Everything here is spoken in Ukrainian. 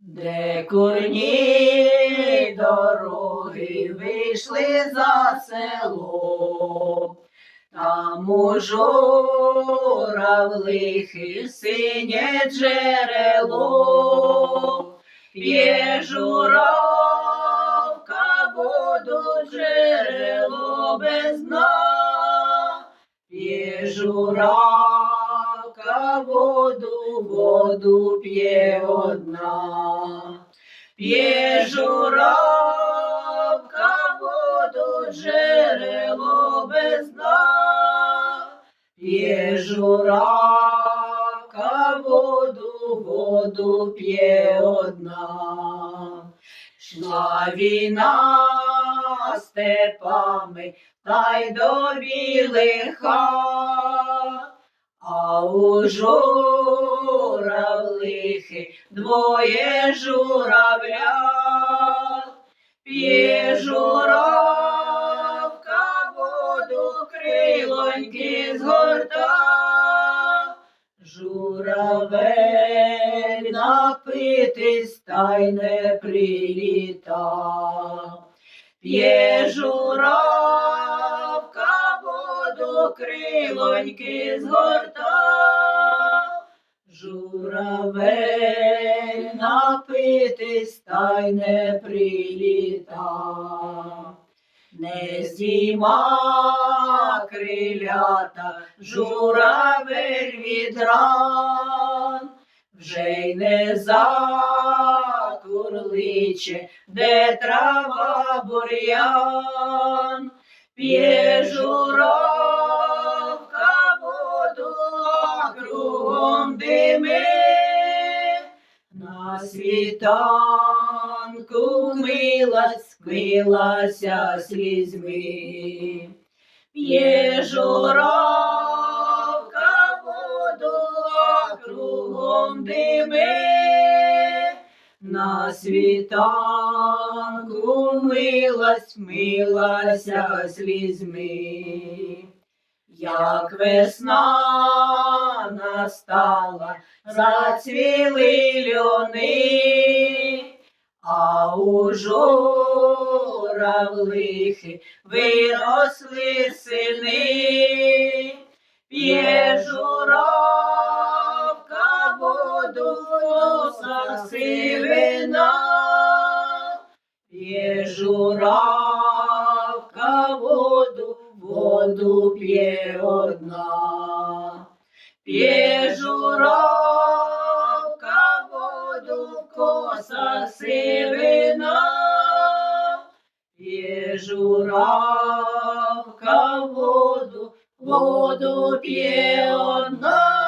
Де курні дороги вийшли за село, там у журавлихи синє джерело, п'є журавка воду джерело без дна, п'є журавка воду, воду п'є одна. П'є журавка воду, джерело без дна. П'є журавка воду, воду п'є одна. Шла війна степами, та й до білих хат. У журавлихи двоє журавлят. П'є журавка воду крилоньки згорта. Журавель напитись та й не приліта. П'є журавка воду крилоньки згорта. Журавель напитись та й не приліта. Не здійма крилята, журавель від ран, вже й не закурличе, де трава бур'ян, п'є журавка світанку милась, милася слізьми. П'є журавка воду, а кругом дими. На світанку милась, милася слізьми. Як весна настала, зацвіли льони, а у журавлихи виросли сини. П'є журавка воду, носа сивина, п'є журавка П'є журавка воду в коса сивина, П'є журавка воду, воду п'є одна.